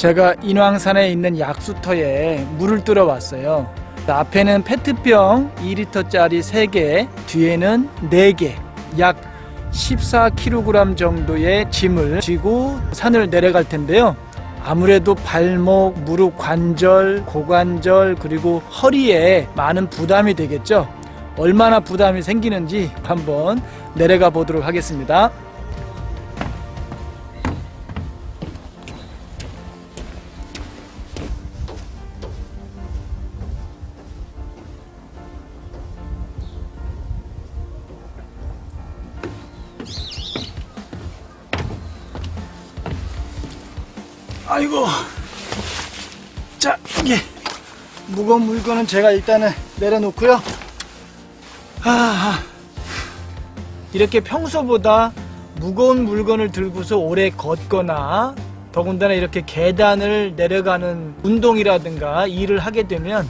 제가 인왕산에 있는 약수터에 물을 뜨러 왔어요. 앞에는 페트병 2리터짜리 3개, 뒤에는 4개, 약 14kg 정도의 짐을 지고 산을 내려갈 텐데요. 아무래도 발목, 무릎 관절, 고관절, 그리고 허리에 많은 부담이 되겠죠. 얼마나 부담이 생기는지 한번 내려가 보도록 하겠습니다. 아이고. 자, 이게 무거운 물건은 제가 일단은 내려놓고요. 아, 이렇게 평소보다 무거운 물건을 들고서 오래 걷거나 더군다나 이렇게 계단을 내려가는 운동이라든가 일을 하게 되면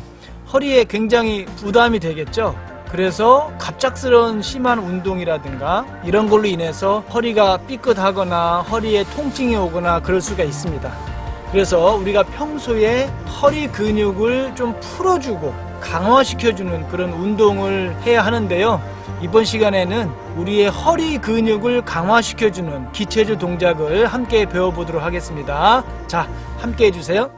허리에 굉장히 부담이 되겠죠. 그래서 갑작스러운 심한 운동이라든가 이런 걸로 인해서 허리가 삐끗하거나 허리에 통증이 오거나 그럴 수가 있습니다. 그래서 우리가 평소에 허리 근육을 좀 풀어주고 강화시켜주는 그런 운동을 해야 하는데요. 이번 시간에는 우리의 허리 근육을 강화시켜주는 기체조 동작을 함께 배워보도록 하겠습니다. 자, 함께 해주세요.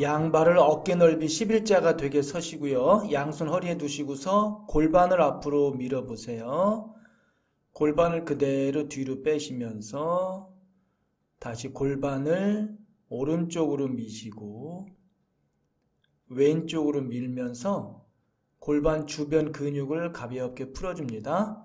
양발을 어깨 넓이 11자가 되게 서시고요. 양손 허리에 두시고서 골반을 앞으로 밀어보세요. 골반을 그대로 뒤로 빼시면서 다시 골반을 오른쪽으로 미시고 왼쪽으로 밀면서 골반 주변 근육을 가볍게 풀어줍니다.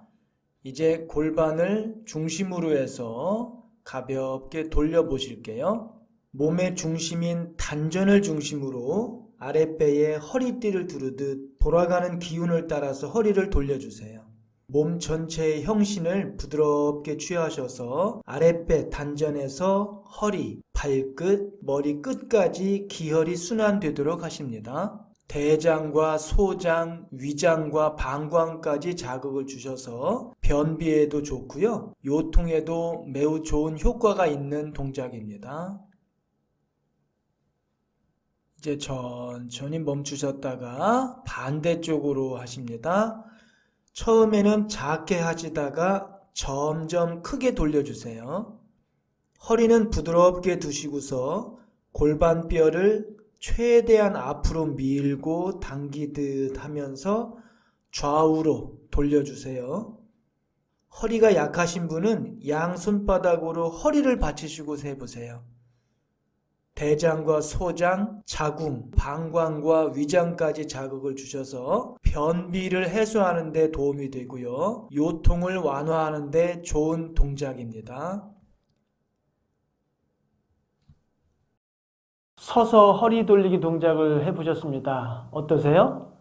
이제 골반을 중심으로 해서 가볍게 돌려보실게요. 몸의 중심인 단전을 중심으로 아랫배에 허리띠를 두르듯 돌아가는 기운을 따라서 허리를 돌려주세요. 몸 전체의 형신을 부드럽게 취하셔서 아랫배 단전에서 허리, 발끝, 머리 끝까지 기혈이 순환되도록 하십니다. 대장과 소장, 위장과 방광까지 자극을 주셔서 변비에도 좋고요. 요통에도 매우 좋은 효과가 있는 동작입니다. 이제 천천히 멈추셨다가 반대쪽으로 하십니다. 처음에는 작게 하시다가 점점 크게 돌려주세요. 허리는 부드럽게 두시고서 골반뼈를 최대한 앞으로 밀고 당기듯 하면서 좌우로 돌려주세요. 허리가 약하신 분은 양 손바닥으로 허리를 받치시고 세보세요. 대장과 소장, 자궁, 방광과 위장까지 자극을 주셔서 변비를 해소하는 데 도움이 되고요. 요통을 완화하는 데 좋은 동작입니다. 서서 허리 돌리기 동작을 해보셨습니다. 어떠세요?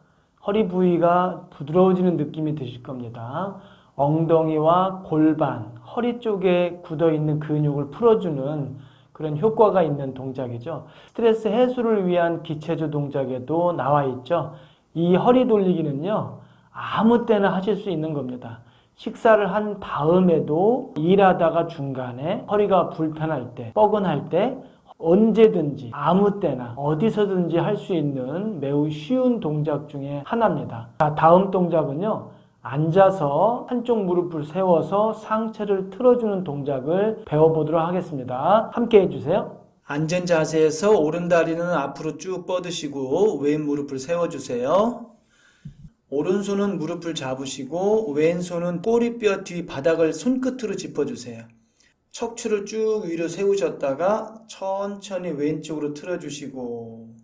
허리 부위가 부드러워지는 느낌이 드실 겁니다. 엉덩이와 골반, 허리 쪽에 굳어 있는 근육을 풀어주는 그런 효과가 있는 동작이죠. 스트레스 해소를 위한 기체조 동작에도 나와 있죠. 이 허리 돌리기는요, 아무 때나 하실 수 있는 겁니다. 식사를 한 다음에도 일하다가 중간에 허리가 불편할 때, 뻐근할 때, 언제든지 아무 때나 어디서든지 할 수 있는 매우 쉬운 동작 중에 하나입니다. 자, 다음 동작은요. 앉아서 한쪽 무릎을 세워서 상체를 틀어주는 동작을 배워보도록 하겠습니다. 함께 해주세요. 앉은 자세에서 오른 다리는 앞으로 쭉 뻗으시고 왼 무릎을 세워주세요. 오른손은 무릎을 잡으시고 왼손은 꼬리뼈 뒤 바닥을 손끝으로 짚어주세요. 척추를 쭉 위로 세우셨다가 천천히 왼쪽으로 틀어주시고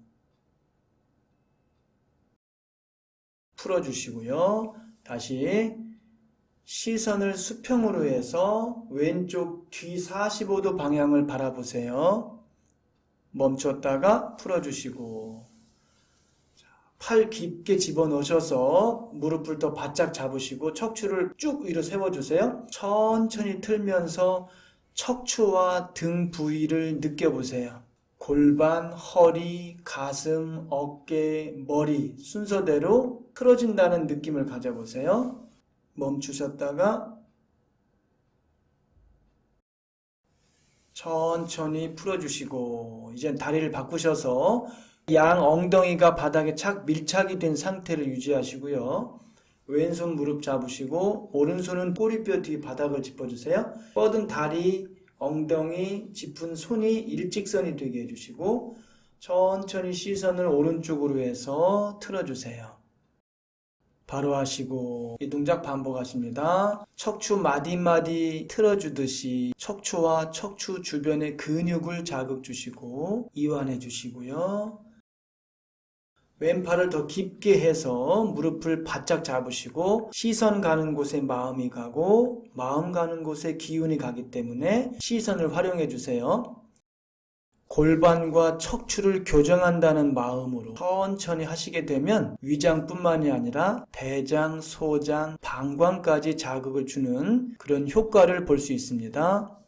풀어주시고요. 다시 시선을 수평으로 해서 왼쪽 뒤 45도 방향을 바라보세요. 멈췄다가 풀어주시고 자, 팔 깊게 집어넣으셔서 무릎을 더 바짝 잡으시고 척추를 쭉 위로 세워주세요. 천천히 틀면서 척추와 등 부위를 느껴보세요. 골반, 허리, 가슴, 어깨, 머리 순서대로 틀어진다는 느낌을 가져보세요. 멈추셨다가 천천히 풀어주시고 이젠 다리를 바꾸셔서 양 엉덩이가 바닥에 착 밀착이 된 상태를 유지하시고요. 왼손 무릎 잡으시고 오른손은 꼬리뼈 뒤 바닥을 짚어주세요. 뻗은 다리, 엉덩이, 짚은 손이 일직선이 되게 해주시고 천천히 시선을 오른쪽으로 해서 틀어주세요. 바로 하시고 이 동작 반복하십니다. 척추 마디마디 틀어주듯이 척추와 척추 주변의 근육을 자극 주시고 이완해 주시고요. 왼팔을 더 깊게 해서 무릎을 바짝 잡으시고 시선 가는 곳에 마음이 가고 마음 가는 곳에 기운이 가기 때문에 시선을 활용해 주세요. 골반과 척추를 교정한다는 마음으로 천천히 하시게 되면 위장뿐만이 아니라 대장, 소장, 방광까지 자극을 주는 그런 효과를 볼 수 있습니다.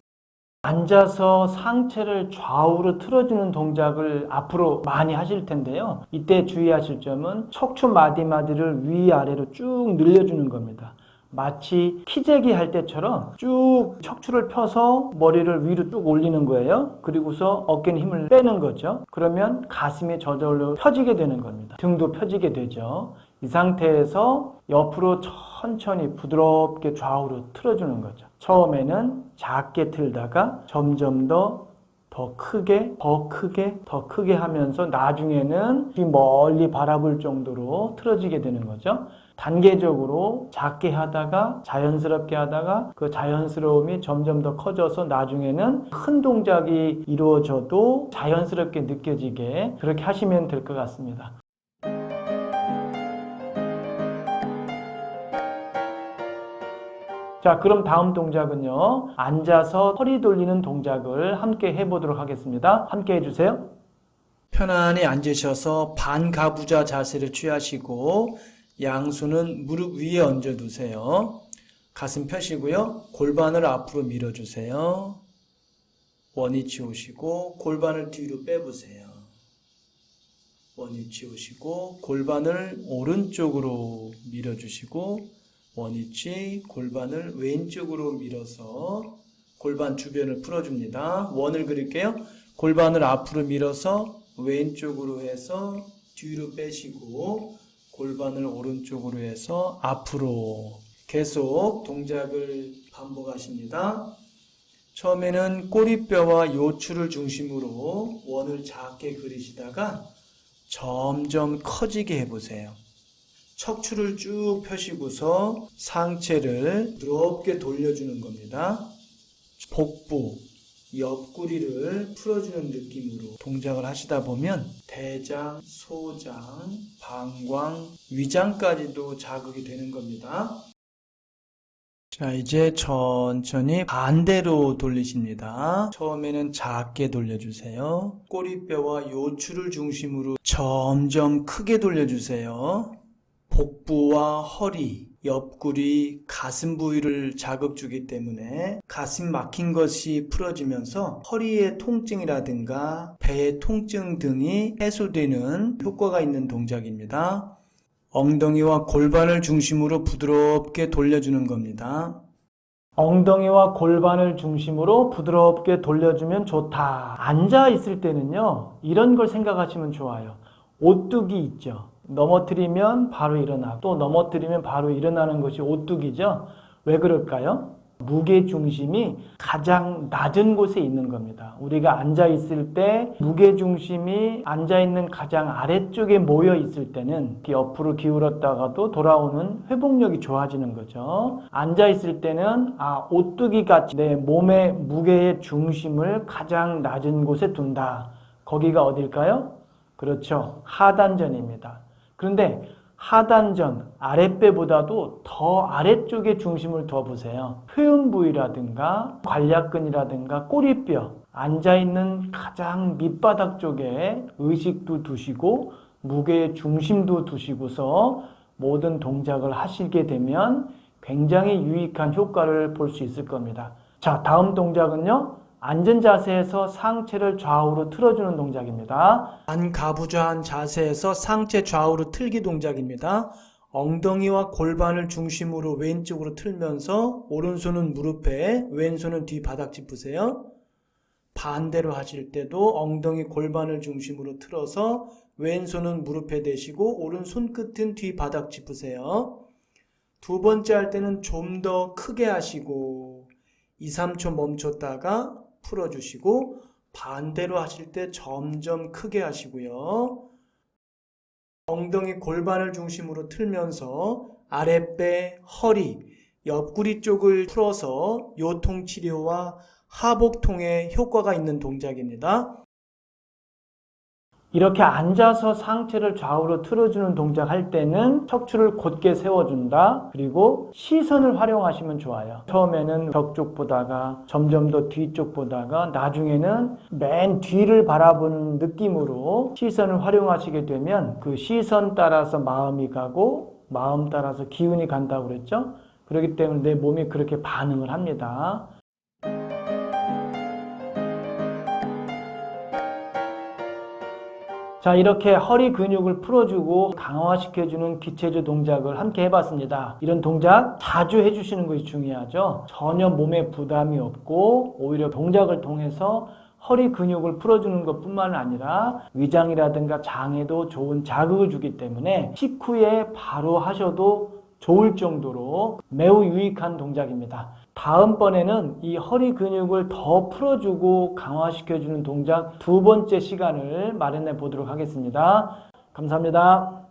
앉아서 상체를 좌우로 틀어주는 동작을 앞으로 많이 하실 텐데요. 이때 주의하실 점은 척추 마디마디를 위아래로 쭉 늘려주는 겁니다. 마치 키재기 할 때처럼 쭉 척추를 펴서 머리를 위로 쭉 올리는 거예요. 그리고서 어깨는 힘을 빼는 거죠. 그러면 가슴이 저절로 펴지게 되는 겁니다. 등도 펴지게 되죠. 이 상태에서 옆으로 천천히 부드럽게 좌우로 틀어주는 거죠. 처음에는 작게 틀다가 점점 더 더 크게, 더 크게, 더 크게 하면서 나중에는 이 멀리 바라볼 정도로 틀어지게 되는 거죠. 단계적으로 작게 하다가 자연스럽게 하다가 그 자연스러움이 점점 더 커져서 나중에는 큰 동작이 이루어져도 자연스럽게 느껴지게 그렇게 하시면 될 것 같습니다. 자, 그럼 다음 동작은요. 앉아서 허리 돌리는 동작을 함께 해보도록 하겠습니다. 함께 해주세요. 편안히 앉으셔서 반가부좌 자세를 취하시고 양손은 무릎 위에 얹어 두세요. 가슴 펴시고요. 골반을 앞으로 밀어 주세요. 원위치 오시고 골반을 뒤로 빼보세요. 원위치 오시고 골반을 오른쪽으로 밀어 주시고 원위치 골반을 왼쪽으로 밀어서 골반 주변을 풀어줍니다. 원을 그릴게요. 골반을 앞으로 밀어서 왼쪽으로 해서 뒤로 빼시고 골반을 오른쪽으로 해서 앞으로 계속 동작을 반복하십니다. 처음에는 꼬리뼈와 요추를 중심으로 원을 작게 그리시다가 점점 커지게 해보세요. 척추를 쭉 펴시고서 상체를 부드럽게 돌려주는 겁니다. 복부, 옆구리를 풀어주는 느낌으로 동작을 하시다 보면 대장, 소장, 방광, 위장까지도 자극이 되는 겁니다. 자, 이제 천천히 반대로 돌리십니다. 처음에는 작게 돌려주세요. 꼬리뼈와 요추를 중심으로 점점 크게 돌려주세요. 복부와 허리, 옆구리, 가슴 부위를 자극 주기 때문에 가슴 막힌 것이 풀어지면서 허리의 통증이라든가 배의 통증 등이 해소되는 효과가 있는 동작입니다. 엉덩이와 골반을 중심으로 부드럽게 돌려주는 겁니다. 엉덩이와 골반을 중심으로 부드럽게 돌려주면 좋다. 앉아 있을 때는요, 이런 걸 생각하시면 좋아요. 오뚜기 있죠. 넘어뜨리면 바로 일어나. 또 넘어뜨리면 바로 일어나는 것이 오뚜기죠. 왜 그럴까요? 무게 중심이 가장 낮은 곳에 있는 겁니다. 우리가 앉아 있을 때 무게 중심이 앉아 있는 가장 아래쪽에 모여 있을 때는 옆으로 기울었다가도 돌아오는 회복력이 좋아지는 거죠. 앉아 있을 때는 아 오뚜기 같이 내 몸의 무게의 중심을 가장 낮은 곳에 둔다. 거기가 어딜까요? 그렇죠. 하단전입니다. 그런데 하단전, 아랫배보다도 더 아래쪽에 중심을 둬 보세요. 표현 부위라든가 관략근이라든가 꼬리뼈, 앉아있는 가장 밑바닥 쪽에 의식도 두시고 무게의 중심도 두시고서 모든 동작을 하시게 되면 굉장히 유익한 효과를 볼 수 있을 겁니다. 자, 다음 동작은요. 앉은 자세에서 상체를 좌우로 틀어주는 동작입니다. 반가부좌한 자세에서 상체 좌우로 틀기 동작입니다. 엉덩이와 골반을 중심으로 왼쪽으로 틀면서 오른손은 무릎에 왼손은 뒤 바닥 짚으세요. 반대로 하실 때도 엉덩이 골반을 중심으로 틀어서 왼손은 무릎에 대시고 오른 손 끝은 뒤 바닥 짚으세요. 두 번째 할 때는 좀 더 크게 하시고 2, 3초 멈췄다가 풀어주시고 반대로 하실 때 점점 크게 하시고요. 엉덩이 골반을 중심으로 틀면서 아랫배, 허리, 옆구리 쪽을 풀어서 요통 치료와 하복통에 효과가 있는 동작입니다. 이렇게 앉아서 상체를 좌우로 틀어주는 동작 할 때는 척추를 곧게 세워준다. 그리고 시선을 활용하시면 좋아요. 처음에는 벽 쪽 보다가 점점 더 뒤쪽 보다가 나중에는 맨 뒤를 바라보는 느낌으로 시선을 활용하시게 되면 그 시선 따라서 마음이 가고 마음 따라서 기운이 간다고 그랬죠? 그렇기 때문에 내 몸이 그렇게 반응을 합니다. 자, 이렇게 허리 근육을 풀어주고 강화시켜주는 기체조 동작을 함께 해봤습니다. 이런 동작 자주 해주시는 것이 중요하죠. 전혀 몸에 부담이 없고 오히려 동작을 통해서 허리 근육을 풀어주는 것 뿐만 아니라 위장이라든가 장에도 좋은 자극을 주기 때문에 식후에 바로 하셔도 좋을 정도로 매우 유익한 동작입니다. 다음번에는 이 허리 근육을 더 풀어주고 강화시켜주는 동작 두 번째 시간을 마련해 보도록 하겠습니다. 감사합니다.